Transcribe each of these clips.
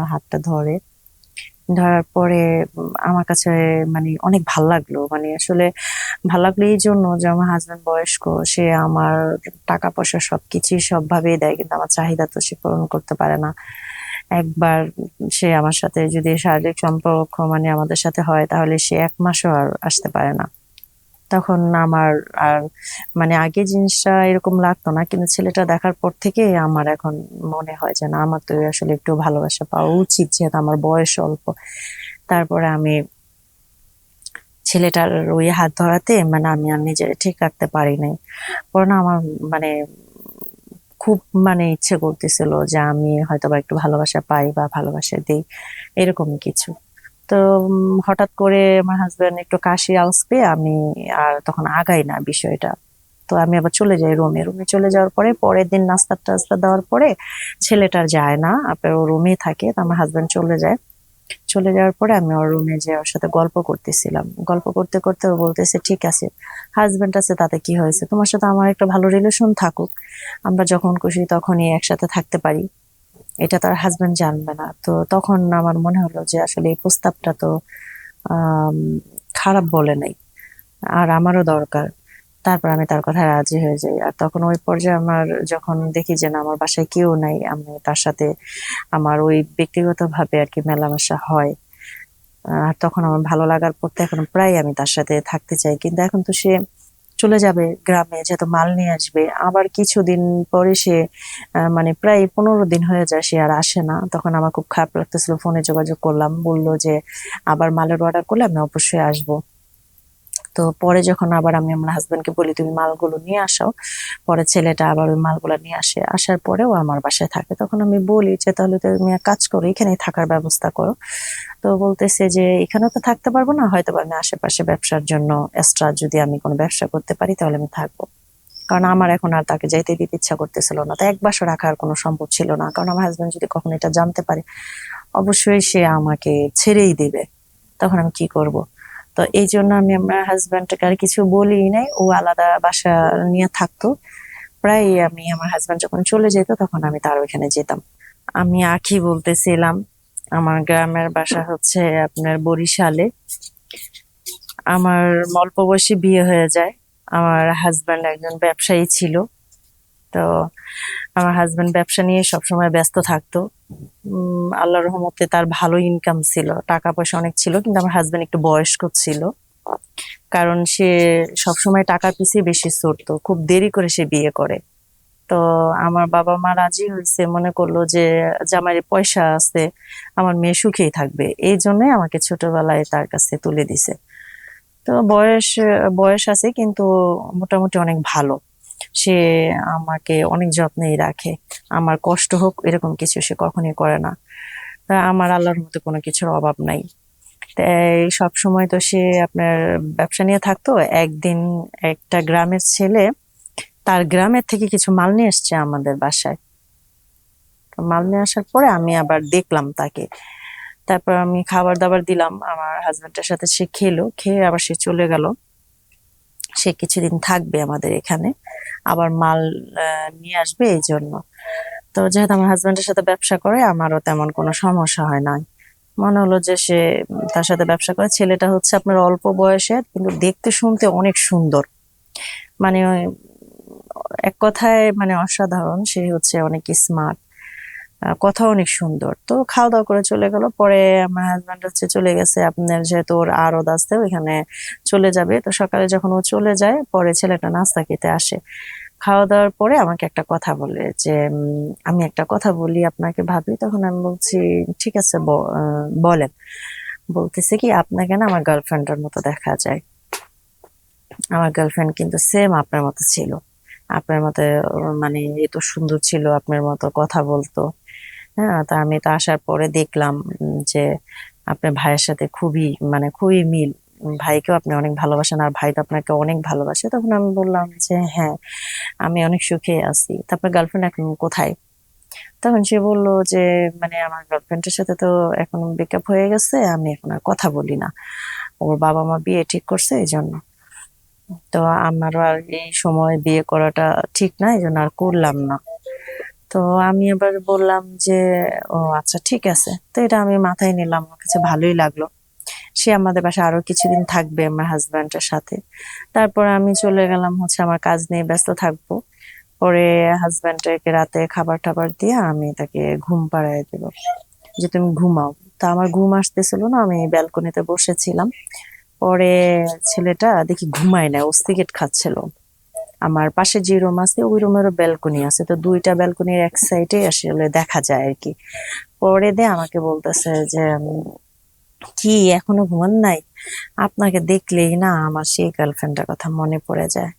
আমার হাতটা ধরে। ধরার পরে আমার কাছে মানে অনেক ভালো লাগল। মানে আসলে ভালো লাগল এই জন্য যে আমার হাজবেন্ড বয়স্ক, সে আমার টাকা পয়সা সবকিছুই সবভাবেই দেয় কিন্তু আমার চাহিদা তো সে পূরণ করতে পারে না। একবার সে আমার সাথে যদি শারীরিক সম্পর্ক মানে আমাদের সাথে হয় তাহলে সে এক মাসও আর আসতে পারে না। তখন আমার আর মানে আগে জিনিসটা এরকম লাগতো না, কিন্তু ছেলেটা দেখার পর থেকে আমার এখন মনে হয় যে না, আমার তো আসলে একটু ভালোবাসা পাওয়া উচিত যেহেতু আমার বয়স অল্প। তারপরে আমি ছেলেটার ওই হাত ধরাতে মানে আমি আর নিজের ঠিক রাখতে পারি নাই। না আমার মানে খুব মানে ইচ্ছে করতেছিল যে আমি হয়তো বা একটু ভালোবাসা পাই বা ভালোবাসা দিই এরকম কিছু। তো হঠাৎ করে আমার হাজবেন্ড একটু কাশি আওয়াজ পেয়ে আমি আর তখন আগাই না বিষয়টা। তো আমি আবার চলে যাই রুমে রুমে চলে যাওয়ার পরে পরের দিন নাস্তা টাস্তা দেওয়ার পরে ছেলেটার যায় না। আপনার ও রুমে থাকে, তো আমার হাজবেন্ড চলে যায়। চলে যাওয়ার পরে আমি ওর রুমে যে ওর সাথে গল্প করতেছিলাম। গল্প করতে করতে ও বলতেছে, ঠিক আছে হাজবেন্ড আছে, তাতে কি হয়েছে? তোমার সাথে আমার একটা ভালো রিলেশন থাকুক। আমরা যখন খুশি তখনই একসাথে থাকতে পারি। এটা তার হাজবেন্ড জানবে না। তো তখন আমার মনে হলো যে আসলে এই প্রস্তাবটা তো খারাপ বলে নাই। আর আমারও দরকার। তারপর আমি তার কথায় রাজি হয়ে যাই। আর তখন ওই পর্যায়ে আমার যখন দেখি যে না, আমার বাসায় কেউ নাই, আমি তার সাথে আমার ওই ব্যক্তিগতভাবে আর কি মেলামেশা হয়। আর তখন আমার ভালো লাগার পর তো এখন প্রায় আমি তার সাথে থাকতে চাই। কিন্তু এখন তো সে চলে যাবে গ্রামে, যেহেতু মাল নিয়ে আসবে। আবার কিছুদিন পরে সে মানে প্রায় পনেরো দিন হয়ে যায় সে আর আসে না। তখন আমার খুব খারাপ লাগতেছিল, ফোনে যোগাযোগ করলাম। বলল যে, আবার মালের অর্ডার করলে আমি অবশ্যই আসব। তো পরে যখন আবার আমি আমার হাজবেন্ডকে বলি, তুমি মালগুলো নিয়ে আসো। পরে ছেলেটা আবার ওই মালগুলো নিয়ে আসে। আসার পরেও আমার বাসায় থাকে। তখন আমি বলি যে, তাহলে তুমি এক কাজ করো, এখানেই থাকার ব্যবস্থা করো। তো বলতেছে যে, এখানে তো থাকতে পারব না, হয়তো আমি আশেপাশে ব্যবসার জন্য এক্সট্রা যদি আমি কোনো ব্যবসা করতে পারি, তাহলে আমি থাকব। কারণ আমার এখন আর তাকে যাইতে দিতে ইচ্ছা করতেছিল না। তো এক বাসা রাখার কোনো সম্ভব ছিল না। কারণ আমার হাজবেন্ড যদি কখনো এটা জানতে পারে, অবশ্যই সে আমাকে ছেড়েই দিবে। তখন আমি কি করব? তো এই জন্য আমি আমার হাজব্যান্ডকে আর কিছু বলি নাই। ও আলাদা বাসা নিয়ে থাকতো। প্রায় আমি আমার হাজব্যান্ড যখন চলে যেত তখন আমি তার ওইখানে যেতাম। আমি আখি বলতেছিলাম, আমার গ্রামের বাসা হচ্ছে আপনার বরিশালে। আমার অল্প বয়সী বিয়ে হয়ে যায়। আমার হাজব্যান্ড একজন ব্যবসায়ী ছিল। তো আমার হাজব্যান্ড ব্যবসা নিয়ে সবসময় ব্যস্ত থাকতো। আল্লাহর রহমতে তার ভালো ইনকাম ছিল, টাকা পয়সা অনেক ছিল, কিন্তু আমার হাজব্যান্ড একটু বয়স্ক ছিল। কারণ সে সবসময় টাকার পিছিয়ে বেশি ছুটতো, খুব দেরি করে সে বিয়ে করে। তো আমার বাবা মা রাজি হয়েছে, মনে করল যে জামাইয়ের পয়সা আছে, আমার মেয়ে সুখেই থাকবে। এই জন্য আমাকে ছোটবেলায় তার কাছে তুলে দিছে। তো বয়স বয়স আছে, কিন্তু মোটামুটি অনেক ভালো। সে আমাকে অনেক যত্নেই রাখে। আমার কষ্ট হোক, এরকম কিছু সে কখনোই করে না। তা আমার আল্লাহর মতো কোনো কিছুর অভাব নাই। সব সময় তো সে আপনার ব্যবসা নিয়ে থাকতো। একদিন একটা গ্রামের ছেলে তার গ্রামের থেকে কিছু মাল নিয়ে এসছে আমাদের বাসায়। মাল নিয়ে আসার পরে আমি আবার দেখলাম তাকে। তারপর আমি খাবার দাবার দিলাম। আমার হাজবেন্ডের সাথে সে খেলো। খেয়ে আবার সে চলে গেল। সে কিছুদিন থাকবে আমাদের এখানে। আবার মাল নিয়ে আসবে এই জন্য তো যেহেতু আমার হাজবেন্ডের সাথে ব্যবসা করে, আমারও তেমন কোনো সমস্যা হয় না মনে হলো যে সে, তার সাথে ব্যবসা করে। ছেলেটা হচ্ছে আপনার অল্প বয়সের কিন্তু দেখতে শুনতে অনেক সুন্দর। মানে এক কথায় মানে অসাধারণ। সে হচ্ছে অনেক স্মার্ট কথা অনেক সুন্দর। তো খাওয়া দাওয়া করে চলে গেল। পরে আমার হাজব্যান্ড হচ্ছে চলে গেছে। আপনার যেহেতু ওর আরদ আছে ওইখানে চলে যাবে। তো সকালে যখন ও চলে যায়, পরে ছেলেটা নাস্তা খেতে আসে। খাওয়া দাওয়ার পরে আমাকে একটা কথা বলে যে আমি একটা কথা বলি আপনাকে ভাবি। তখন আমি বলছি, ঠিক আছে বলেন। বলতেছে কি, আপনাকে না আমার গার্লফ্রেন্ডের মতো দেখা যায়। আমার গার্লফ্রেন্ড কিন্তু সেম আপনার মতো ছিল। আপনার মতো মানে এত সুন্দর ছিল, আপনার মতো কথা বলতো। হ্যাঁ তা আমি তো আসার পরে দেখলাম যে আপনার ভাইয়ের সাথে খুবই মানে খুবই মিল। ভাইকেও আপনি অনেক ভালোবাসেন, আর ভাই তো আপনাকে অনেক ভালোবাসে। তখন আমি বললাম যে হ্যাঁ আমি অনেক সুখে আছি। তারপর গার্লফ্রেন্ড এখন কোথায়? তখন সে বলল যে মানে আমার গার্লফ্রেন্ডের সাথে তো এখন ব্রেকআপ হয়ে গেছে, আমি এখন আর কথা বলি না। ওর বাবা মা বিয়ে ঠিক করছে, এই জন্য। তো আমারও আর এই সময় বিয়ে করাটা ঠিক না এই জন্য আর করলাম না। তো আমি এবার বললাম যে, ও আচ্ছা ঠিক আছে। তো এটা আমি মাথায় নিলাম, আমার কাছে ভালোই লাগল। সে আমাদের বাসায় আরও কিছুদিন থাকবে, আমার হাজব্যান্ডের সাথে। তারপর আমি চলে গেলাম হচ্ছে আমার কাজ নিয়ে ব্যস্ত থাকব। পরে হাজব্যান্ডকে রাতে খাবার টাবার দিয়ে আমি তাকে ঘুম পাড়ায় দেবো। যে, তুমি ঘুমাও। তা আমার ঘুম আসতেছিল না, আমি ব্যালকনিতে বসেছিলাম। পরে ছেলেটা দেখি ঘুমায় না ও সিগারেট খাচ্ছিল। আমার পাশে যে রুম আছে, ওই রুমেরও ব্যালকনি আছে, তো দুইটা ব্যালকনির এক সাইডে আসলে দেখা যায় আর কি। পরে দে আমাকে বলতেছে যে কি, এখনও ঘুমান নাই? আপনাকে দেখলেই না আমার সেই গার্লফ্রেন্ডের কথা মনে পড়ে যায়।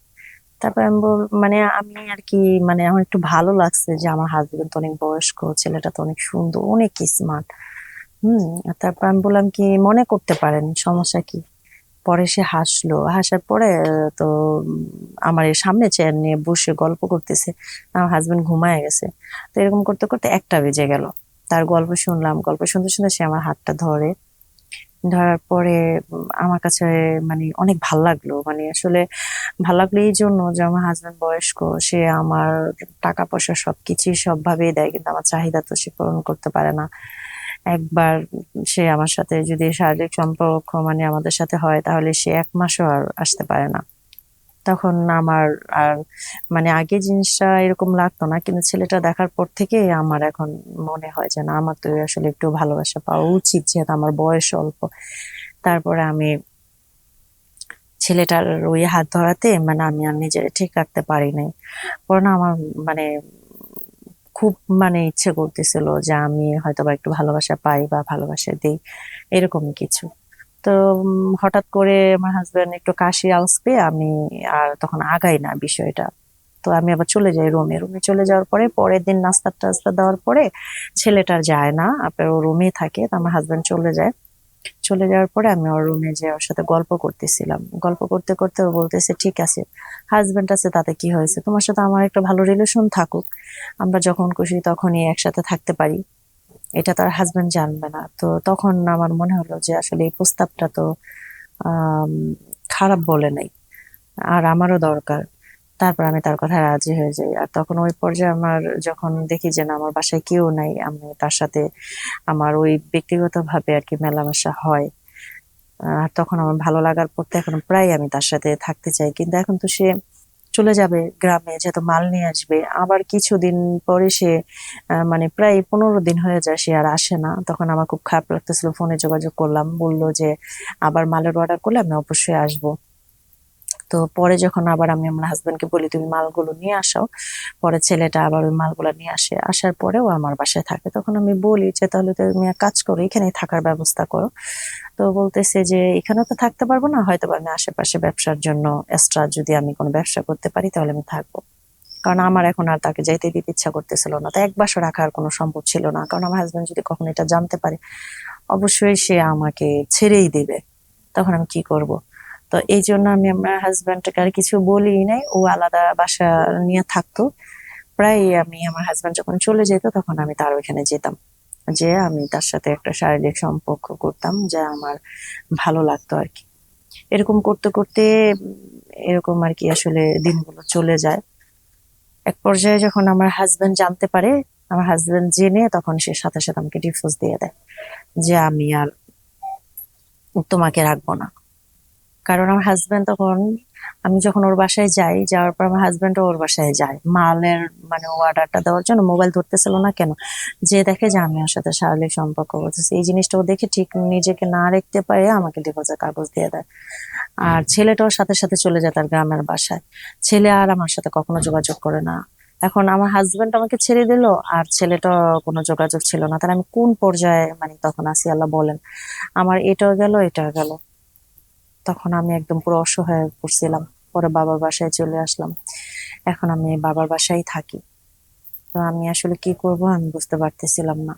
তারপর আমি বল মানে আমি আর কি মানে আমার একটু ভালো লাগছে যে আমার হাজবেন্ড তো অনেক বয়স্ক, ছেলেটা তো অনেক সুন্দর, অনেক স্মার্ট হুম, তারপর আমি বললাম কি, মনে করতে পারেন, সমস্যা কি? পরে সে হাসলো। হাসার পরে, তো, আমার সামনে চেয়ার নিয়ে বসে গল্প করতেছে। আমার হাজবেন্ড ঘুমায় গেছে। তো এরকম করতে করতে একটা বেজে গেল। তার গল্প শুনলাম। গল্প শুনতে শুনতে সে আমার হাতটা ধরে। ধরার পরে, আমার কাছে মানে অনেক ভালো লাগল। মানে আসলে ভালো লাগল এই জন্য যে আমার হাজবেন্ড বয়স্ক, সে আমার টাকা পয়সা সবকিছুই সবভাবেই দেয়। কিন্তু আমার চাহিদা তো সে পূরণ করতে পারে না। একবার সে আমার সাথে যদি শারীরিক সম্পর্ক মানে আমাদের সাথে হয়, তাহলে সে এক মাসও আর আসতে পারে না। তখন আমার আর মানে আগে জিনিসটা এরকম লাগতো না, কিন্তু ছেলেটা দেখার পর থেকে আমার এখন মনে হয় যে, না, আমার তো আসলে একটু ভালোবাসা পাওয়া উচিত, যেহেতু আমার বয়স অল্প। তারপরে আমি ছেলেটার ওই হাত ধরাতে মানে আমি আর নিজের ঠিক রাখতে পারি নাই। না আমার মানে খুব মানে ইচ্ছে করতেছিল যে আমি হয়তো বা একটু ভালোবাসা পাই বা ভালোবাসা দিই, এরকমই কিছু। তো হঠাৎ করে আমার হাজব্যান্ড একটু কাশি আলস পেয়ে আমি আর তখন আগাই না বিষয়টা। তো আমি আবার চলে যাই রুমে রুমে চলে যাওয়ার পরে পরের দিন নাস্তা টাস্তা দেওয়ার পরে ছেলেটার যায় না আপনার ও রুমে থাকে, তো আমার হাজব্যান্ড চলে যায়। চলে যাওয়ার পরে আমি ওর রুমে যে ওর সাথে গল্প করতেছিলাম। গল্প করতে করতে ও বলতেছে, ঠিক আছে হাজবেন্ড আছে, তাতে কি হয়েছে? তোমার সাথে আমার একটা ভালো রিলেশন থাকুক। আমরা যখন খুশি তখনই একসাথে থাকতে পারি। এটা তার হাজবেন্ড জানবে না। তো তখন আমার মনে হলো যে আসলে এই প্রস্তাবটা তো খারাপ বলে নাই। আর আমারও দরকার। তারপর আমি তার কথায় রাজি হয়ে যাই। আর তখন ওই পর্যায়ে আমার যখন দেখি যে না, আমার বাসায় কেউ নাই, আমি তার সাথে আমার ওই ব্যক্তিগতভাবে আর কি মেলামেশা হয়। আর তখন আমার ভালো লাগার পর এখন প্রায় আমি তার সাথে থাকতে চাই। কিন্তু এখন তো সে চলে যাবে গ্রামে, যেহেতু মাল নিয়ে আসবে। আবার কিছুদিন পরে সে মানে প্রায় পনেরো দিন হয়ে যায় সে আর আসে না। তখন আমার খুব খারাপ লাগতেছিল, ফোনে যোগাযোগ করলাম। বলল যে, আবার মালের অর্ডার করলে আমি অবশ্যই আসব। তো পরে যখন আবার আমি আমার হাজবেন্ডকে বলি, তুমি মালগুলো নিয়ে আসাও পরে ছেলেটা আবার ওই মালগুলো নিয়ে আসে। আসার পরেও আমার বাসায় থাকে। তখন আমি বলি যে, তাহলে তুমি এক কাজ করো, এখানেই থাকার ব্যবস্থা করো। তো বলতেছে যে এখানে তো থাকতে পারব না হয়তো আমি আশেপাশে ব্যবসার জন্য এক্সট্রা যদি আমি কোনো ব্যবসা করতে পারি, তাহলে আমি থাকব। কারণ আমার এখন আর তাকে যাইতে দিতে ইচ্ছা করতেছিল না। তো এক বাসা রাখার কোনো সম্ভব ছিল না। কারণ আমার হাজবেন্ড যদি কখনো এটা জানতে পারে, অবশ্যই সে আমাকে ছেড়েই দেবে। তখন আমি কি করব? তো এই জন্য আমি আমার হাজবেন্ডকে আর কিছু বলি নাই। ও আলাদা বাসা নিয়ে থাকতো। প্রায় আমি আমার হাজবেন্ড যখন চলে যেত, তখন আমি তার ওইখানে যেতাম। যে আমি তার সাথে একটা শারীরিক সম্পর্ক করতাম, যা আমার ভালো লাগতো আর কি। এরকম করতে করতে, এরকম আর কি আসলে দিনগুলো চলে যায়। এক পর্যায়ে যখন আমার হাজবেন্ড জানতে পারে, আমার হাজবেন্ড জেনে তখন সে সাথে সাথে আমাকে ডিভোর্স দিয়ে দেয়। যে আমি আর তোমাকে রাখব না। কারণ আমার হাজবেন্ড তখন আমি যখন ওর বাসায় যাই যাওয়ার পর আমার হাজবেন্ড ওর বাসায় যায়। মালের মানে অর্ডারটা দেওয়ার জন্য মোবাইল ধরতেছিল না কেন? যে দেখে যে আমি ওর সাথে শারীরিক সম্পর্ক করতেছি। এই জিনিসটা ও দেখে ঠিক নিজেকে না রাখতে পারে আমাকে ডিভোর্সের কাগজ দিয়ে দেয়। আর ছেলেটাও সাথে সাথে চলে যায় তার গ্রামের বাসায়। ছেলে আর আমার সাথে কখনো যোগাযোগ করে না। এখন আমার হাজবেন্ড আমাকে ছেড়ে দিল আর ছেলেটা কোনো যোগাযোগ ছিল না। তাহলে আমি কোন পর্যায়ে মানে তখন আসি আল্লাহ বলেন। আমার এটাও গেল এটাও গেল। তখন আমি একদম পুরো অসহায় হয়ে পড়ছিলাম। পরে বাবার বাসায় চলে আসলাম। এখন আমি বাবার বাসায় থাকি। তো আমি আসলে কি করব আমি বুঝতে পারতেছিলাম না।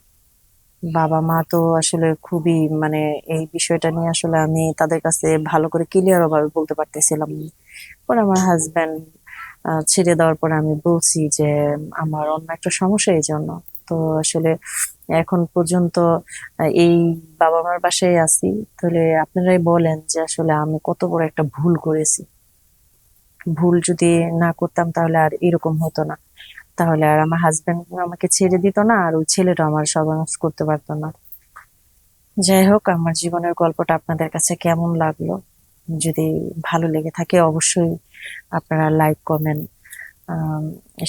বাবা মা তো আসলে খুবই মানে এই বিষয়টা নিয়ে আসলে আমি তাদের কাছে ভালো করে ক্লিয়ার ভাবে বলতে পারতেছিলাম পরে আমার হাজবেন্ড ছেড়ে দেওয়ার পরে আমি বলছি যে, আমার অন্য একটা সমস্যা এই জন্য। তো আসলে এখন পর্যন্ত এই বাবা মার বাসায় আছি। তাহলে আপনারাই বলেন যে আসলে আমি কত বড় একটা ভুল করেছি। ভুল যদি না করতাম তাহলে আর এরকম হতো না। তাহলে আর আমার হাজবেন্ড আমাকে ছেড়ে দিত না, আর ওই ছেলেটা আমার সর্বনাশ করতে পারতো না। যাই হোক, আমার জীবনের গল্পটা আপনাদের কাছে কেমন লাগল? যদি ভালো লেগে থাকে অবশ্যই আপনারা লাইক কমেন্ট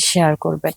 শেয়ার করবেন।